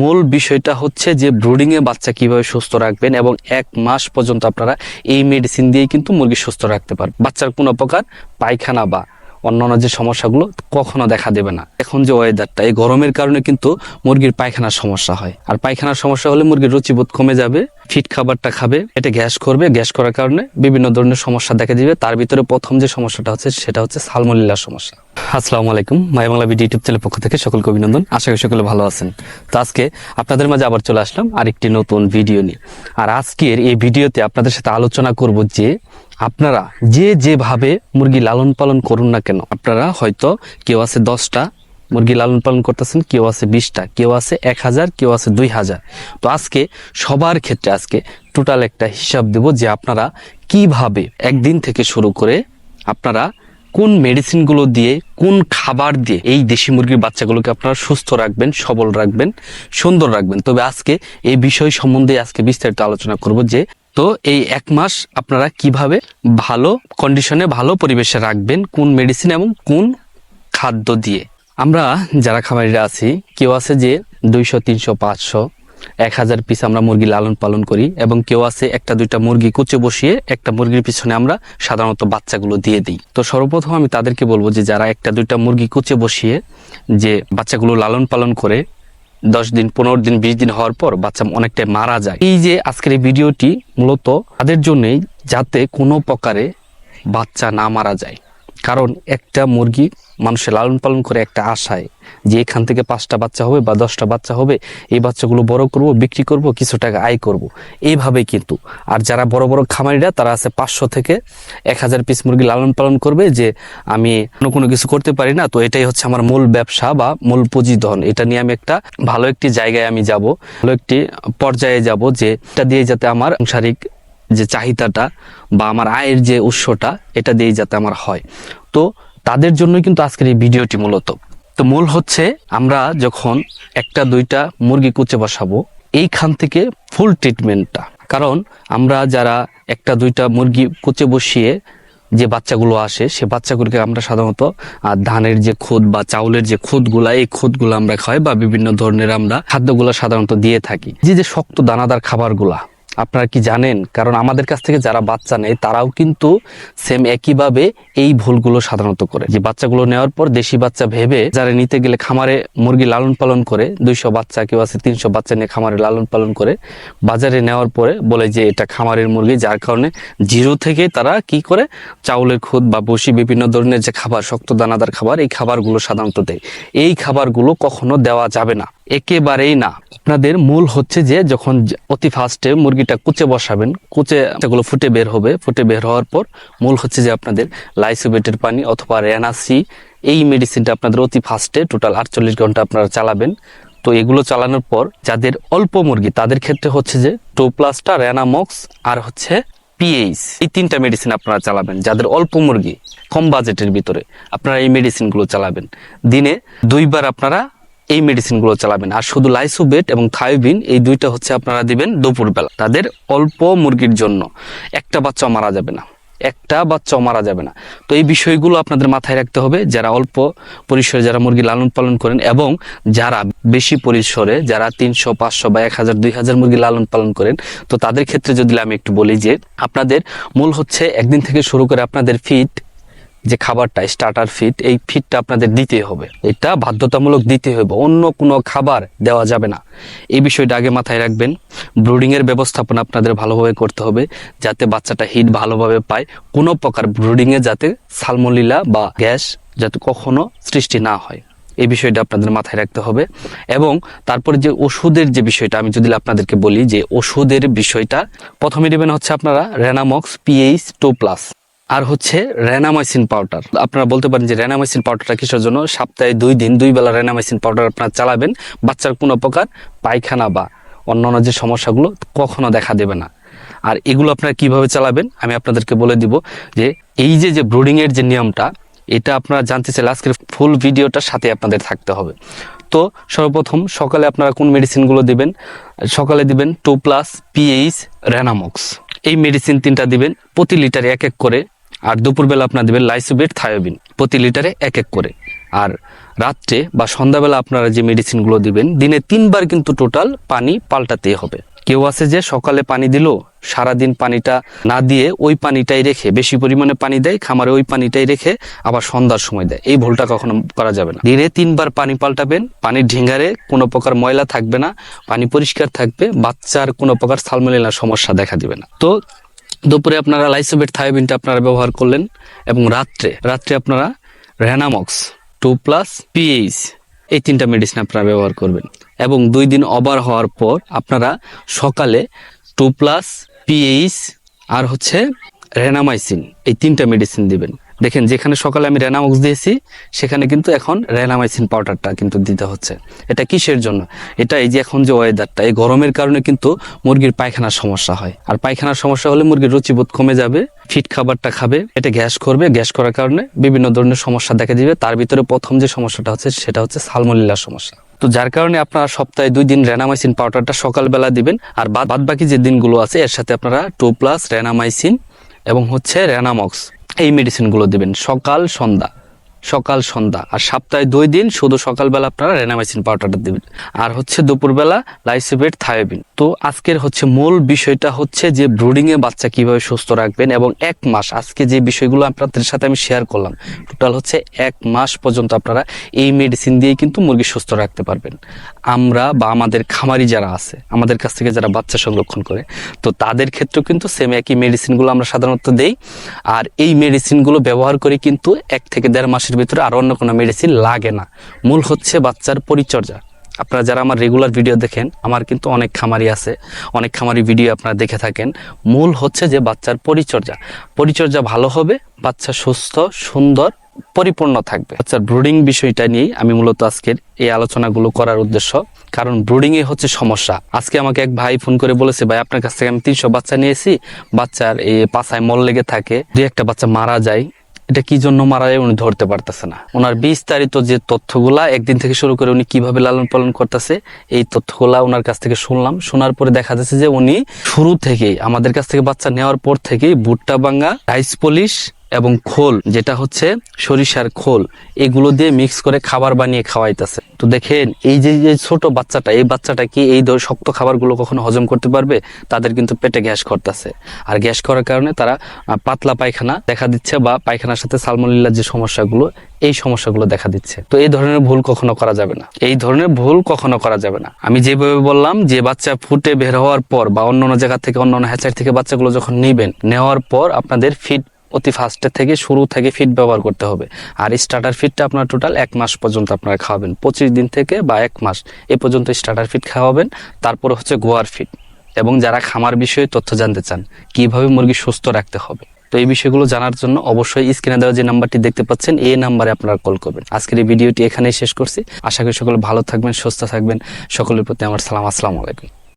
মূল বিষয়টা হচ্ছে যে ব্রুডিং এ বাচ্চা কীভাবে সুস্থ রাখবেন এবং এক মাস পর্যন্ত আপনারা এই মেডিসিন দিয়ে কিন্তু মুরগি সুস্থ রাখতে পারবেন। বাচ্চার কোনো প্রকার পায়খানা বা অন্যান্য যে সমস্যাগুলো কখনো দেখা দেবে না। এখন যে ওয়েদারটা এই গরমের কারণে কিন্তু মুরগির পায়খানার সমস্যা হয়। আর পায়খানার সমস্যা হলে মুরগির রুচিবোধ কমে যাবে ফিট খাবারটা খাবে এটা গ্যাস করবে, গ্যাস করার কারণে বিভিন্ন ধরনের সমস্যা দেখা দিবে। তার ভিতরে প্রথম যে সমস্যাটা হচ্ছে সেটা হচ্ছে সালমোলিল্লার সমস্যা। আসসালামু আলাইকুম। My Bangla video YouTube channel পক্ষ থেকে সকলকে অভিনন্দন। আশা করি সকলে ভালো আছেন। তো আজকে আপনাদের মাঝে আবার চলে আসলাম আরেকটি নতুন ভিডিও নিয়ে। আর আজকের এই ভিডিওতে আপনাদের সাথে আলোচনা করব যে আপনারা যে যেভাবে মুরগি লালন পালন করুন না কেন, আপনারা হয়তো কেউ আছে দশটা মুরগি লালন পালন করতেছেন, কেউ আছে বিশটা, কেউ আছে এক হাজার, কেউ আছে দুই হাজার। তো আজকে সবার ক্ষেত্রে আজকে টোটাল একটা হিসাব দেব যে আপনারা কীভাবে একদিন থেকে শুরু করে আপনারা কোন মেডিসিনগুলো দিয়ে, কোন খাবার দিয়ে এই দেশি মুরগির বাচ্চাগুলোকে আপনারা সুস্থ রাখবেন, সবল রাখবেন, সুন্দর রাখবেন? তবে আজকে এই বিষয় সম্বন্ধে আজকে বিস্তারিত আলোচনা করব যে, তো এই এক মাস আপনারা কীভাবে ভালো কন্ডিশনে ভালো পরিবেশে রাখবেন, কোন মেডিসিন এবং কোন খাদ্য দিয়ে? আমরা যারা খামারিরা আছি, কেউ আছে যে দুইশো, তিনশো, পাঁচশো এক হাজার পিস আমরা মুরগি লালন পালন করি এবং কেউ আছে একটা, দুইটা মুরগি কুচে বসিয়ে একটা মুরগির পিছনে আমরা সাধারণত বাচ্চাগুলো দিয়ে দিই। তো সর্বপ্রথম আমি তাদেরকে বলব যে যারা একটা, দুইটা মুরগি কুচে বসিয়ে যে বাচ্চাগুলো লালন পালন করে, দশ দিন, পনেরো দিন, বিশ দিন হওয়ার পর বাচ্চা অনেকটাই মারা যায়। এই যে আজকের এই ভিডিওটি মূলত তাদের জন্যই যাতে কোনো প্রকারে বাচ্চা না মারা যায়। কারণ একটা মুরগি মানুষের লালন পালন করে একটা আশায় যে এখান থেকে পাঁচটা বাচ্চা হবে বা দশটা বাচ্চা হবে, এই বাচ্চাগুলো বড় করব, বিক্রি করব, কিছু টাকা আয় করব। এইভাবে কিন্তু, আর যারা বড় বড় খামারিরা, তারা আছে পাঁচশো থেকে এক হাজার পিস মুরগি লালন পালন করবে যে আমি অন্য কোনো কিছু করতে পারি না। তো এটাই হচ্ছে আমার মূল ব্যবসা বা মূল পুঁজি ধন এটা নিয়ে আমি একটা ভালো একটি জায়গায় আমি যাব, ভালো একটি পর্যায়ে যাব যে এটা দিয়ে যাতে আমার সাংসারিক যে চাহিদাটা বা আমার আয়ের যে উৎসটা, এটা দিয়েই যাতে আমার হয়। তো তাদের জন্যই কিন্তু আজকের এই ভিডিওটি মূলত। তো মূল হচ্ছে আমরা যখন একটা, দুইটা মুরগি কুচে বসাবো, এইখান থেকে ফুল ট্রিটমেন্টটা। কারণ আমরা যারা একটা, দুইটা মুরগি কুচে বসিয়ে যে বাচ্চাগুলো আসে, সে বাচ্চাগুলোকে আমরা সাধারণত ধানের যে খুদ বা চাউলের যে খুদগুলা, এই খুদগুলো আমরা খাই বা বিভিন্ন ধরনের আমরা খাদ্যগুলো সাধারণত দিয়ে থাকি। যে যে শক্ত দানাদার খাবারগুলা আপনারা কি জানেন? কারণ আমাদের কাছ থেকে যারা বাচ্চা নেয়, তারাও কিন্তু সেম একইভাবে এই ভুলগুলো সাধারণত করে। যে বাচ্চাগুলো নেওয়ার পর দেশি বাচ্চা ভেবে যারা নিতে গেলে খামারে মুরগি লালন পালন করে, দুইশো বাচ্চা কেউ আছে তিনশো বাচ্চা নিয়ে খামারে লালন পালন করে, বাজারে নেওয়ার পরে বলে যে এটা খামারের মুরগি, যার কারণে জিরো থেকে তারা কি করে? চাউলের খুদ বা বসি বিভিন্ন ধরনের যে খাবার, শক্ত দানাদার খাবার, এই খাবারগুলো সাধারণত দেয়। এই খাবারগুলো কখনো দেওয়া যাবে না। একেবারেই না। আপনাদের মূল হচ্ছে যে, যখন অতি ফার্স্টে মুরগিটা কুচে বসাবেন, কুচে গুলো ফুটে বের হবে, ফুটে বের হওয়ার পর মূল হচ্ছে যে আপনাদের লাইসোবেটের পানি অথবা রেনাসি এই মেডিসিনটা আপনাদের অতি ফার্স্টে টোটাল আটচল্লিশ ঘণ্টা আপনারা চালাবেন। তো এগুলো চালানোর পর যাদের অল্প মুরগি, তাদের ক্ষেত্রে হচ্ছে যে টোপ্লাস্টা রেনামক্স আর হচ্ছে পিএইচ এই তিনটা মেডিসিন আপনারা চালাবেন। যাদের অল্প মুরগি, কম বাজেটের ভিতরে আপনারা এই মেডিসিনগুলো চালাবেন। দিনে দুইবার আপনারা এই মেডিসিনগুলো চালাবেন। আর শুধু লাইসোবেট এবং থায়োবিন এই দুইটা হচ্ছে আপনারা দিবেন দুপুরবেলা। তাদের অল্প মুরগির জন্য। একটা বাচ্চা মারা যাবে না। একটা বাচ্চাও মারা যাবে না। তো এই বিষয়গুলো আপনাদের মাথায় রাখতে হবে। যারা অল্প পরিসরে যারা মুরগি লালন পালন করেন এবং যারা বেশি পরিসরে, যারা তিনশো, পাঁচশো বা এক হাজার, দুই হাজার মুরগি লালন পালন করেন, তো তাদের ক্ষেত্রে যদি আমি একটু বলি যে, আপনাদের মূল হচ্ছে একদিন থেকে শুরু করে আপনাদের ফিট যে খাবারটা স্টার্টার ফিট এই ফিটটা আপনাদের দিতে হবে। এটা বাধ্যতামূলক দিতে হবে, অন্য কোনো খাবার দেওয়া যাবে না। এই বিষয়টা আগে মাথায় রাখবেন। ব্রুডিং এর ব্যবস্থাপনা আপনাদের ভালোভাবে করতে হবে, যাতে বাচ্চাটা হিট ভালোভাবে পায়। কোনো প্রকার ব্রুডিং এ যাতে সালমোলিলা বা গ্যাস যাতে কখনো সৃষ্টি না হয়। এই বিষয়টা আপনাদের মাথায় রাখতে হবে। এবং তারপরে যে ওষুধের যে বিষয়টা, আমি যদি আপনাদেরকে বলি যে ওষুধের বিষয়টা, প্রথমে নেবেন হচ্ছে আপনারা রেনামক্স পিএইচ টু প্লাস আর হচ্ছে রেনামাইসিন পাউডার। আপনারা বলতে পারেন যে রেনামাইসিন পাউডারটা কিসের জন্য? সপ্তাহে দুই দিন, দুই বেলা রেনামাইসিন পাউডার আপনারা চালাবেন। বাচ্চার কোনো প্রকার পায়খানা বা অন্যান্য যে সমস্যাগুলো কখনো দেখা দেবে না। আর এগুলো আপনারা কীভাবে চালাবেন? আমি আপনাদেরকে বলে দিব যে এই যে যে ব্রুডিং এর যে নিয়মটা, এটা আপনারা জানতে চাইলে আজকের ফুল ভিডিওটার সাথে আপনাদের থাকতে হবে। তো সর্বপ্রথম সকালে আপনারা কোন মেডিসিনগুলো দিবেন? সকালে দিবেন টু প্লাস পিএইচ রেনামক্স। এই মেডিসিন তিনটা দিবেন প্রতি লিটারে এক এক করে। আর দুপুরবেলা আপনার দেবেন লাইসোবেট থায়োবিন প্রতি লিটারে এক এক করে। আর রাত্রে বা সন্ধ্যাবেলা আপনারা যে মেডিসিনগুলো দিবেন, দিনে তিনবার কিন্তু টোটাল পানি পাল্টাতে হবে। কেউ আছে যে সকালে পানি দিল, সারাদিন পানিটা না দিয়ে ওই পানিটাই রেখে বেশি পরিমাণে পানি দেয়, খামারে ওই পানিটাই রেখে আবার সন্ধ্যার সময় দেয়। এই ভুলটা কখনো করা যাবে না। দিনে তিনবার পানি পাল্টাবেন পানির ঢিঙ্গারে কোনো প্রকার ময়লা থাকবে না, পানি পরিষ্কার থাকবে, বাচ্চার কোনো প্রকার সালমোনেলা সমস্যা দেখা দিবে না। তো দুপুরে আপনারা লাইসোবেট থায়োবিনটা আপনারা ব্যবহার করলেন এবং রাত্রে রাত্রে আপনারা রেনামক্স টু প্লাস পিএইচ, এই তিনটা মেডিসিন আপনারা ব্যবহার করবেন। এবং দুই দিন ওভার হওয়ার পর আপনারা সকালে টু প্লাস পিএইচ আর হচ্ছে রেনামাইসিন, এই তিনটা মেডিসিন দিবেন। দেখেন, যেখানে সকালে আমি রেনামক্স দিয়েছি, সেখানে কিন্তু এখন রেনামাইসিন পাউডারটা কিন্তু দিতে হচ্ছে। এটা কিসের জন্য? এটা এই যে এখন যে ওয়েদারটা, এই গরমের কারণে কিন্তু মুরগির পায়খানার সমস্যা হয়। আর পায়খানার সমস্যা হলে মুরগির রুচিবোধ কমে যাবে, ফিট খাবারটা খাবে এটা গ্যাস করবে, গ্যাস করার কারণে বিভিন্ন ধরনের সমস্যা দেখা দিবে। তার ভিতরে প্রথম যে সমস্যাটা হচ্ছে, সেটা হচ্ছে সালমোলিল্লার সমস্যা। তো যার কারণে আপনারা সপ্তাহে দুই দিন রেনামাইসিন পাউডারটা সকালবেলা দিবেন, আর বাদ বাকি যে দিনগুলো আছে, এর সাথে আপনারা টু প্লাস রেনামাইসিন এবং হচ্ছে রেনামক্স এই মেডিসিনগুলো দেবেন সকাল সন্ধ্যা। সকাল সন্ধ্যা। আর সপ্তাহে দুই দিন শুধু সকালবেলা আপনারা রেনামাইসিন পাউডারটা দিবেন। আর হচ্ছে দুপুরবেলা লাইসোবেট থায়োবিন তো আজকের হচ্ছে মূল বিষয়টা হচ্ছে যে ব্রুডিং এ বাচ্চা কীভাবে সুস্থ রাখবেন এবং এক মাস, আজকে যে বিষয়গুলো আপনাদের সাথে আমি শেয়ার করলাম টোটাল হচ্ছে এক মাস পর্যন্ত আপনারা এই মেডিসিন দিয়ে কিন্তু মুরগি সুস্থ রাখতে পারবেন। আমরা বা আমাদের খামারি যারা আছে, আমাদের কাছ থেকে যারা বাচ্চা সংরক্ষণ করে, তো তাদের ক্ষেত্রেও কিন্তু সেম একই মেডিসিনগুলো আমরা সাধারণত দেই। আর এই মেডিসিনগুলো ব্যবহার করে কিন্তু এক থেকে দেড় মাসের ভিতরে আর অন্য কোনো মেডিসিন লাগে না। মূল হচ্ছে বাচ্চার পরিচর্যা। আপনারা যারা আমার রেগুলার ভিডিও দেখেন, আমার কিন্তু অনেক খামারি আছে, অনেক খামারি ভিডিও আপনারা দেখে থাকেন। মূল হচ্ছে যে বাচ্চার পরিচর্যা। পরিচর্যা ভালো হবে, বাচ্চা সুস্থ, সুন্দর, পরিপূর্ণ থাকবে। বাচ্চার ব্রুডিং বিষয়টা নিয়েই আমি মূলত আজকের এই আলোচনাগুলো করার উদ্দেশ্য। কারণ ব্রুডিংয়ে হচ্ছে সমস্যা। আজকে আমাকে এক ভাই ফোন করে বলেছে, ভাই, আপনার কাছ থেকে আমি তিনশো বাচ্চা নিয়েছি। বাচ্চার এই পাছায় মল লেগে থাকে। দুই একটা বাচ্চা মারা যায়। এটা কি জন্য মারা যায় উনি ধরতে পারতেছে না। ওনার বিস্তারিত যে তথ্যগুলা একদিন থেকে শুরু করে উনি কীভাবে লালন পালন করতেছে, এই তথ্যগুলা ওনার কাছ থেকে শুনলাম। শোনার পরে দেখা যাচ্ছে যে উনি শুরু থেকেই, আমাদের কাছ থেকে বাচ্চা নেওয়ার পর থেকেই ভুট্টা বাঙ্গা রাইস পলিশ এবং খোল, যেটা হচ্ছে সরিষার খোল, এগুলো দিয়ে মিক্স করে খাবার বানিয়ে খাওয়াইতেছে। তো দেখেন, এই যে যে ছোট বাচ্চাটা, এই বাচ্চাটা কি এই শক্ত খাবারগুলো কখনো হজম করতে পারবে? তাদের কিন্তু পেটে গ্যাস করতেছে। আর গ্যাস করার কারণে তারা পাতলা পায়খানা দেখা দিচ্ছে বা পায়খানার সাথে সালমোনিল্লার যে সমস্যাগুলো, এই সমস্যাগুলো দেখা দিচ্ছে। তো এই ধরনের ভুল কখনো করা যাবে না। এই ধরনের ভুল কখনো করা যাবে না। আমি যেভাবে বললাম যে বাচ্চা ফুটে বের হওয়ার পর বা অন্য অন্য জায়গা থেকে অন্য অন্য হ্যাচার থেকে বাচ্চাগুলো যখন নেবেন, নেওয়ার পর আপনাদের ফিট অতি ফার্স্টের থেকে শুরু থেকে ফিট ব্যবহার করতে হবে। আর স্টার্টার ফিটটা আপনার টোটাল এক মাস পর্যন্ত আপনারা খাওয়াবেন। পঁচিশ দিন থেকে বা এক মাস এ পর্যন্ত স্টার্টার ফিট খাওয়াবেন। তারপরে হচ্ছে গোয়ার ফিট এবং যারা খামার বিষয়ে তথ্য জানতে চান, কীভাবে মুরগি সুস্থ রাখতে হবে? তো এই বিষয়গুলো জানার জন্য অবশ্যই স্ক্রিনে দেওয়া যে নাম্বারটি দেখতে পাচ্ছেন, এই নাম্বারে আপনারা কল করবেন। আজকের এই ভিডিওটি এখানেই শেষ করছি। আশা করি সকলে ভালো থাকবেন, সুস্থ থাকবেন। সকলের প্রতি আমার সালাম, আসসালামু আলাইকুম।